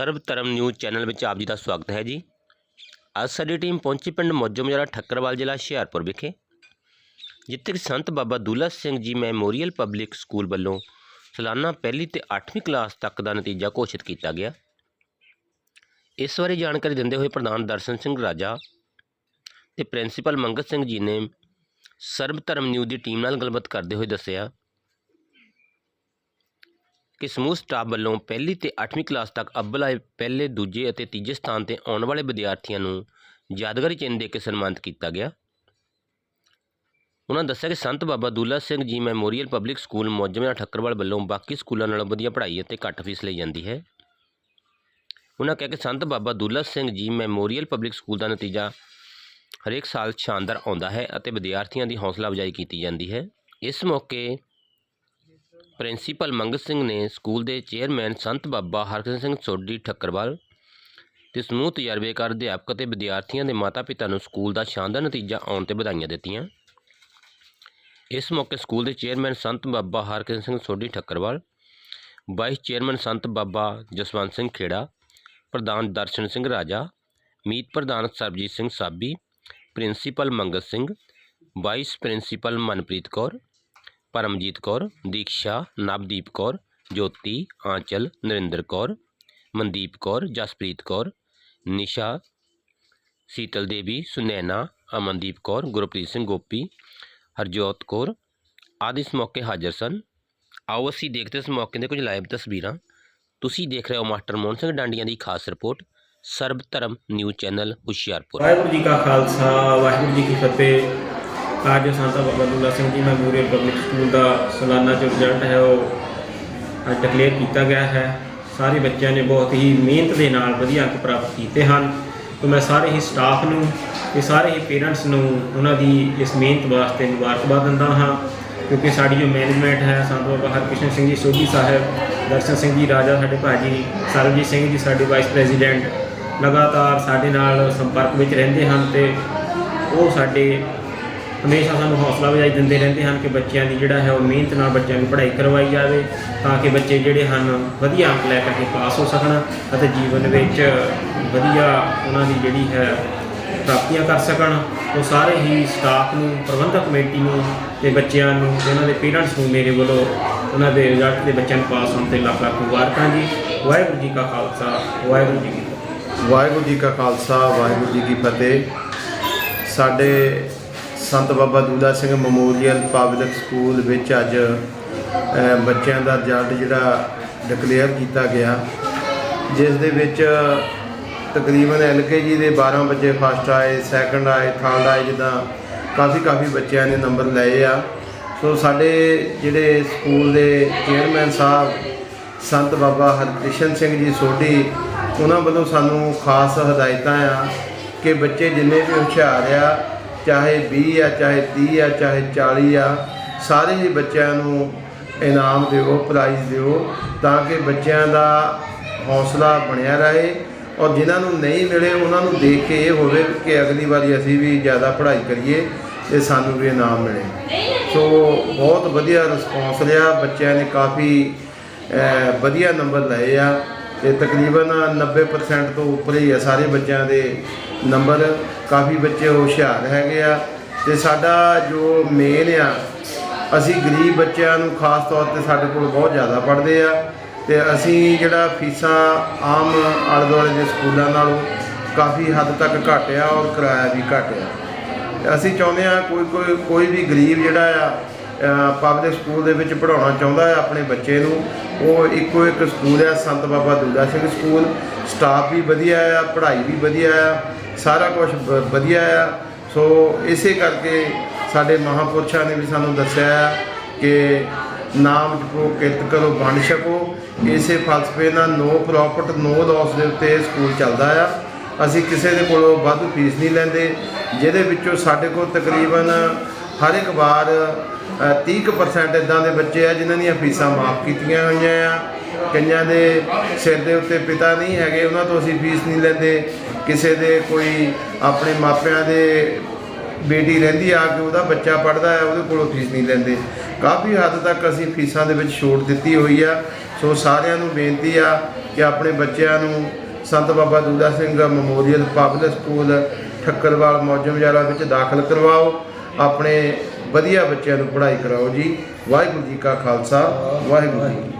ਸਰਬ ਧਰਮ news channel ਵਿੱਚ ਆਪ ਜੀ ਦਾ ਸਵਾਗਤ ਹੈ ਜੀ। ਅੱਜ ਸਾਡੀ ਟੀਮ ਪਹੁੰਚੀ ਪਿੰਡ ਮੋਜੋ ਠੱਕਰਵਾਲ ਜ਼ਿਲ੍ਹਾ ਹੁਸ਼ਿਆਰਪੁਰ ਵਿਖੇ, ਜਿੱਥੇ ਕਿ ਸੰਤ Baba Dulla Singh ji memorial public school ਵੱਲੋਂ ਸਾਲਾਨਾ ਪਹਿਲੀ ਤੇ 8ਵੀਂ ਕਲਾਸ ਤੱਕ ਦਾ ਨਤੀਜਾ ਘੋਸ਼ਿਤ ਕੀਤਾ ਗਿਆ। ਇਸ ਬਾਰੇ ਜਾਣਕਾਰੀ ਦਿੰਦੇ ਹੋਏ ਪ੍ਰਧਾਨ ਦਰਸ਼ਨ ਸਿੰਘ ਰਾਜਾ ਤੇ ਪ੍ਰਿੰਸੀਪਲ ਮੰਗਤ ਸਿੰਘ ਜੀ ਨੇ ਸਰਬ ਧਰਮ ਨਿਊਜ਼ ਦੀ ਟੀਮ ਨਾਲ ਗੱਲਬਾਤ ਕਰਦੇ ਹੋਏ ਦੱਸਿਆ ਕਿ ਸਮੂਹ ਸਟਾਫ ਵੱਲੋਂ ਪਹਿਲੀ ਤੇ 8ਵੀਂ ਕਲਾਸ ਤੱਕ ਅੱਵਲ ਆਏ ਪਹਿਲੇ, ਦੂਜੇ ਅਤੇ ਤੀਜੇ ਸਥਾਨ ਤੇ ਆਉਣ ਵਾਲੇ ਵਿਦਿਆਰਥੀਆਂ ਨੂੰ ਯਾਦਗਾਰੀ ਚਿੰਨ੍ਹ ਦੇ ਕੇ ਸਨਮਾਨਿਤ ਕੀਤਾ ਗਿਆ। ਉਹਨਾਂ ਦੱਸਿਆ ਕਿ ਸੰਤ Baba Dula Singh ji memorial public school Maujmian Thakkarwal ਵੱਲੋਂ ਬਾਕੀ ਸਕੂਲਾਂ ਨਾਲੋਂ ਵਧੀਆ ਪੜ੍ਹਾਈ ਅਤੇ ਘੱਟ ਫੀਸ ਲਈ ਜਾਂਦੀ ਹੈ। ਉਹਨਾਂ ਕਿਹਾ ਕਿ ਸੰਤ Baba Dula Singh ji memorial public school ਦਾ ਨਤੀਜਾ ਹਰੇਕ ਸਾਲ ਸ਼ਾਨਦਾਰ ਆਉਂਦਾ ਹੈ ਅਤੇ ਵਿਦਿਆਰਥੀਆਂ ਦੀ ਹੌਸਲਾ ਅਫਜ਼ਾਈ ਕੀਤੀ ਜਾਂਦੀ ਹੈ। ਇਸ ਮੌਕੇ ਪ੍ਰਿੰਸੀਪਲ ਮੰਗਤ ਸਿੰਘ ਨੇ ਸਕੂਲ ਦੇ ਚੇਅਰਮੈਨ ਸੰਤ ਬਾਬਾ ਹਰਕ੍ਰਿਸ਼ਨ ਸਿੰਘ ਸੋਢੀ ਠੱਕਰਵਾਲ ਤੇ ਸਮੂਹ ਤਜਰਬੇਕਾਰ ਅਧਿਆਪਕ ਅਤੇ ਵਿਦਿਆਰਥੀਆਂ ਦੇ ਮਾਤਾ-ਪਿਤਾ ਨੂੰ ਸਕੂਲ ਦਾ ਸ਼ਾਨਦਾਰ ਨਤੀਜਾ ਆਉਣ ਤੇ ਵਧਾਈਆਂ ਦਿੱਤੀਆਂ। ਇਸ ਮੌਕੇ ਸਕੂਲ ਦੇ chairman Sant Baba Harkrishan Singh Sodhi Thakkarwal, vice chairman Sant Baba Jaswant Singh ਖੇੜਾ, ਪ੍ਰਧਾਨ ਦਰਸ਼ਨ ਸਿੰਘ ਰਾਜਾ, ਮੀਤ ਪ੍ਰਧਾਨ Sarabjit Singh Sabi, principal Mangat Singh, vice principal Manpreet Kaur Paramjit Kaur, Diksha, Navdeep Kaur, Jyoti, Aanchal, Narinder Kaur, Mandeep Kaur, Jaspreet Kaur, Nisha, Seetal Devi Sunaina Amandeep Kaur, Gurpreet Singh Gopi, Harjot Kaur ਆਦਿ ਇਸ ਮੌਕੇ ਹਾਜ਼ਰ ਸਨ। ਆਓ ਅਸੀਂ ਦੇਖਦੇ ਇਸ ਮੌਕੇ ਦੇ ਕੁਝ ਲਾਈਵ ਤਸਵੀਰਾਂ। ਤੁਸੀਂ ਦੇਖ ਰਹੇ ਹੋ ਮਾਸਟਰ ਮੋਹਨ ਸਿੰਘ ਡਾਂਡੀਆਂ ਦੀ ਖਾਸ ਰਿਪੋਰਟ ਸਰਬ ਧਰਮ ਨਿਊਜ਼ ਚੈਨਲ ਹੁਸ਼ਿਆਰਪੁਰ। ਵਾਹਿਗੁਰੂ ਜੀ ਕਾ ਖਾਲਸਾ, ਵਾਹਿਗੁਰੂ ਜੀ ਕੀ ਫਤਿਹ। ਅੱਜ ਸੰਤਾ ਬਾਬਾ Dulla Singh ji memorial public school ਦਾ ਸਾਲਾਨਾ ਜੋ ਰਿਜ਼ਲਟ ਹੈ ਉਹ ਅੱਜ ਡਿਕਲੇਅਰ ਕੀਤਾ ਗਿਆ ਹੈ। ਸਾਰੇ ਬੱਚਿਆਂ ਨੇ ਬਹੁਤ ਹੀ ਮਿਹਨਤ ਦੇ ਨਾਲ ਵਧੀਆ ਅੰਕ ਪ੍ਰਾਪਤ ਕੀਤੇ ਹਨ ਤੇ ਮੈਂ ਸਾਰੇ ਹੀ ਸਟਾਫ ਨੂੰ ਤੇ ਸਾਰੇ ਹੀ ਪੇਰੈਂਟਸ ਨੂੰ ਉਹਨਾਂ ਦੀ ਇਸ ਮਿਹਨਤ ਵਾਸਤੇ ਮੁਬਾਰਕਬਾਦ ਦਿੰਦਾ ਹਾਂ। ਕਿਉਂਕਿ ਸਾਡੀ ਜੋ ਮੈਨੇਜਮੈਂਟ ਹੈ, ਸੰਤ ਬਾਬਾ ਹਰਕ੍ਰਿਸ਼ਨ ਸਿੰਘ ਜੀ, ਸੋਢੀ ਸਾਹਿਬ, ਦਰਸ਼ਨ ਸਿੰਘ ਜੀ, ਰਾਜਾ ਸਾਡੇ ਭਾਜੀ, ਸਰਬਜੀਤ ਸਿੰਘ ਜੀ, ਸਾਡੇ ਵਾਈਸ ਪ੍ਰੈਜ਼ੀਡੈਂਟ ਲਗਾਤਾਰ ਸਾਡੇ ਨਾਲ ਸੰਪਰਕ ਵਿੱਚ ਰਹਿੰਦੇ ਹਨ ਤੇ ਉਹ ਸਾਡੇ ਹਮੇਸ਼ਾ ਸਾਨੂੰ ਹੌਸਲਾ ਅਫਜ਼ਾਈ ਦਿੰਦੇ ਰਹਿੰਦੇ ਹਨ ਕਿ ਬੱਚਿਆਂ ਦੀ ਜਿਹੜਾ ਹੈ ਉਹ ਮਿਹਨਤ ਨਾਲ ਬੱਚਿਆਂ ਦੀ ਪੜ੍ਹਾਈ ਕਰਵਾਈ ਜਾਵੇ ਤਾਂ ਕਿ ਬੱਚੇ ਜਿਹੜੇ ਹਨ ਵਧੀਆ ਅੰਕ ਲੈ ਕਰਕੇ ਪਾਸ ਹੋ ਸਕਣ ਅਤੇ ਜੀਵਨ ਵਿੱਚ ਵਧੀਆ ਉਹਨਾਂ ਦੀ ਜਿਹੜੀ ਹੈ ਪ੍ਰਾਪਤੀਆਂ ਕਰ ਸਕਣ। ਉਹ ਸਾਰੇ ਹੀ ਸਟਾਫ ਨੂੰ, ਪ੍ਰਬੰਧਕ ਕਮੇਟੀ ਨੂੰ ਤੇ ਬੱਚਿਆਂ ਨੂੰ ਤੇ ਉਹਨਾਂ ਦੇ ਪੇਰੈਂਟਸ ਨੂੰ ਮੇਰੇ ਵੱਲੋਂ ਉਹਨਾਂ ਦੇ ਰਿਜ਼ਲਟ ਦੇ ਬੱਚਿਆਂ ਨੂੰ ਪਾਸ ਹੋਣ ਤੇ ਲੱਖ ਲੱਖ ਮੁਬਾਰਕਾਂ ਜੀ। ਵਾਹਿਗੁਰੂ ਜੀ ਕਾ ਖਾਲਸਾ, ਵਾਹਿਗੁਰੂ ਜੀ ਕੀ ਵਾਹਿਗੁਰੂ ਜੀ ਕਾ ਖਾਲਸਾ, ਵਾਹਿਗੁਰੂ ਜੀ ਕੀ ਫਤਿਹ। ਸਾਡੇ Sant Baba Dula Singh memorial public school ਵਿੱਚ ਅੱਜ ਬੱਚਿਆਂ ਦਾ ਰਿਜ਼ਲਟ ਜਿਹੜਾ ਡਿਕਲੇਅਰ ਕੀਤਾ ਗਿਆ। ਜਿਸ ਦੇ ਵਿੱਚ ਤਕਰੀਬਨ ਐਲਕੇਜੀ ਦੇ 12 ਬੱਚੇ ਫਸਟ ਆਏ ਸੈਕੰਡ ਆਏ ਥਰਡ ਆਏ, ਜਿੱਦਾਂ ਕਾਫੀ ਕਾਫੀ ਬੱਚਿਆਂ ਨੇ ਨੰਬਰ ਲਏ ਆ। ਸੋ ਸਾਡੇ ਜਿਹੜੇ ਸਕੂਲ ਦੇ ਚੇਅਰਮੈਨ ਸਾਹਿਬ, ਸੰਤ ਬਾਬਾ ਹਰਕ੍ਰਿਸ਼ਨ ਸਿੰਘ ਜੀ ਸੋਢੀ, ਉਹਨਾਂ ਵੱਲੋਂ ਸਾਨੂੰ ਖਾਸ ਹਦਾਇਤਾਂ ਆ ਕਿ ਬੱਚੇ ਜਿੰਨੇ ਵੀ ਹੁਸ਼ਿਆਰ ਆ ਚਾਹੇ 20 ਆ, ਚਾਹੇ 30 ਆ, ਚਾਹੇ 40 ਆ, ਸਾਰੇ ਹੀ ਬੱਚਿਆਂ ਨੂੰ ਇਨਾਮ ਦਿਓ ਪ੍ਰਾਈਜ਼ ਦਿਓ, ਤਾਂ ਕਿ ਬੱਚਿਆਂ ਦਾ ਹੌਸਲਾ ਬਣਿਆ ਰਹੇ ਔਰ ਜਿਨ੍ਹਾਂ ਨੂੰ ਨਹੀਂ ਮਿਲੇ, ਉਹਨਾਂ ਨੂੰ ਦੇਖ ਕੇ ਇਹ ਹੋਵੇ ਕਿ ਅਗਲੀ ਵਾਰੀ ਅਸੀਂ ਵੀ ਜ਼ਿਆਦਾ ਪੜ੍ਹਾਈ ਕਰੀਏ ਤੇ ਸਾਨੂੰ ਵੀ ਇਨਾਮ ਮਿਲੇ। ਸੋ ਬਹੁਤ ਵਧੀਆ ਰਿਸਪੌਂਸ ਰਿਹਾ, ਬੱਚਿਆਂ ਨੇ ਕਾਫੀ ਵਧੀਆ ਨੰਬਰ ਲਏ ਆ। ਤੇ ਤਕਰੀਬਨ 90% ਤੋਂ ਉੱਪਰ ਹੀ ਆ ਸਾਰੇ ਬੱਚਿਆਂ ਦੇ ਨੰਬਰ ਕਾਫੀ ਬੱਚੇ ਹੁਸ਼ਿਆਰ ਹੈਗੇ ਆ ਤੇ ਸਾਡਾ ਜੋ ਮੇਨ ਆ, ਅਸੀਂ ਗਰੀਬ ਬੱਚਿਆਂ ਨੂੰ ਖਾਸ ਤੌਰ ਤੇ ਸਾਡੇ ਕੋਲ ਬਹੁਤ ਜ਼ਿਆਦਾ ਪੜ੍ਹਦੇ ਆ ਤੇ ਅਸੀਂ ਜਿਹੜਾ ਫੀਸਾਂ ਆਮ ਆਲੇ ਦੁਆਲੇ ਦੇ ਸਕੂਲਾਂ ਨਾਲੋਂ ਕਾਫੀ ਹੱਦ ਤੱਕ ਘੱਟ ਆ ਔਰ ਕਿਰਾਇਆ ਵੀ ਘੱਟ ਆ। ਅਸੀਂ ਚਾਹੁੰਦੇ ਆ ਕੋਈ ਕੋਈ ਕੋਈ ਵੀ ਗਰੀਬ ਜਿਹੜਾ ਆ ਪਬਲਿਕ ਸਕੂਲ ਦੇ ਵਿੱਚ ਪੜਾਉਣਾ ਚਾਹੁੰਦਾ ਹੈ ਆਪਣੇ ਬੱਚੇ ਨੂੰ, ਉਹ ਇੱਕੋ ਇੱਕ ਸਕੂਲ ਆ ਸੰਤ ਬਾਬਾ ਦੁੱਲਾ ਸਿੰਘ ਸਕੂਲ। ਸਟਾਫ ਵੀ ਵਧੀਆ ਆ, ਪੜ੍ਹਾਈ ਵੀ ਵਧੀਆ ਆ ਸਾਰਾ ਕੁਝ ਵਧੀਆ ਆ। ਸੋ ਇਸੇ ਕਰਕੇ ਸਾਡੇ ਮਹਾਪੁਰਸ਼ਾਂ ਨੇ ਵੀ ਸਾਨੂੰ ਦੱਸਿਆ ਆ ਕਿ ਨਾਮ ਜਪੋ ਕਿਰਤ ਕਰੋ ਵੰਡ ਛਕੋ। ਇਸੇ ਫਲਸਫੇ ਨਾਲ ਨੋ ਪ੍ਰੋਫਿਟ ਨੋ ਲਾਸ ਦੇ ਉੱਤੇ ਸਕੂਲ ਚੱਲਦਾ ਆ। ਅਸੀਂ ਕਿਸੇ ਦੇ ਕੋਲੋਂ ਵੱਧ ਫੀਸ ਨਹੀਂ ਲੈਂਦੇ ਜਿਹਦੇ ਵਿੱਚੋਂ ਸਾਡੇ ਕੋਲ ਤਕਰੀਬਨ ਹਰ ਇੱਕ ਵਾਰ ਅ, 30% ਇਦਾਂ ਦੇ ਬੱਚੇ ਆ ਜਿਨ੍ਹਾਂ ਦੀਆਂ ਫੀਸਾਂ ਮਾਫ ਕੀਤੀਆਂ ਹੋਈਆਂ ਆ। ਕਈਆਂ ਦੇ ਸਿਰ ਦੇ ਉੱਤੇ ਪਿਤਾ ਨਹੀਂ ਹੈਗੇ, ਉਹਨਾਂ ਤੋਂ ਅਸੀਂ ਫੀਸ ਨਹੀਂ ਲੈਂਦੇ। ਕਿਸੇ ਦੇ ਕੋਈ ਆਪਣੇ ਮਾਪਿਆਂ ਦੇ ਬੇਟੀ ਰਹਿੰਦੀ ਆ ਕਿ ਉਹਦਾ ਬੱਚਾ ਪੜਦਾ ਹੈ, ਉਹਦੇ ਕੋਲੋਂ ਫੀਸ ਨਹੀਂ ਲੈਂਦੇ। ਕਾਫੀ ਹੱਦ ਤੱਕ ਅਸੀਂ ਫੀਸਾਂ ਦੇ ਵਿੱਚ ਛੋਟ ਦਿੱਤੀ ਹੋਈ ਆ। ਸੋ ਸਾਰਿਆਂ ਨੂੰ ਬੇਨਤੀ ਆ ਕਿ ਆਪਣੇ ਬੱਚਿਆਂ ਨੂੰ Sant Baba Duda Singh memorial public school Thakkarwal ਮੌਜਮ ਜਾਲਾ ਵਿੱਚ ਦਾਖਲ ਕਰਵਾਓ। ਆਪਣੇ ਵਧੀਆ ਬੱਚਿਆਂ ਨੂੰ ਪੜ੍ਹਾਈ ਕਰਾਓ ਜੀ। ਵਾਹਿਗੁਰੂ ਜੀ ਕਾ ਖਾਲਸਾ, ਵਾਹਿਗੁਰੂ ਜੀ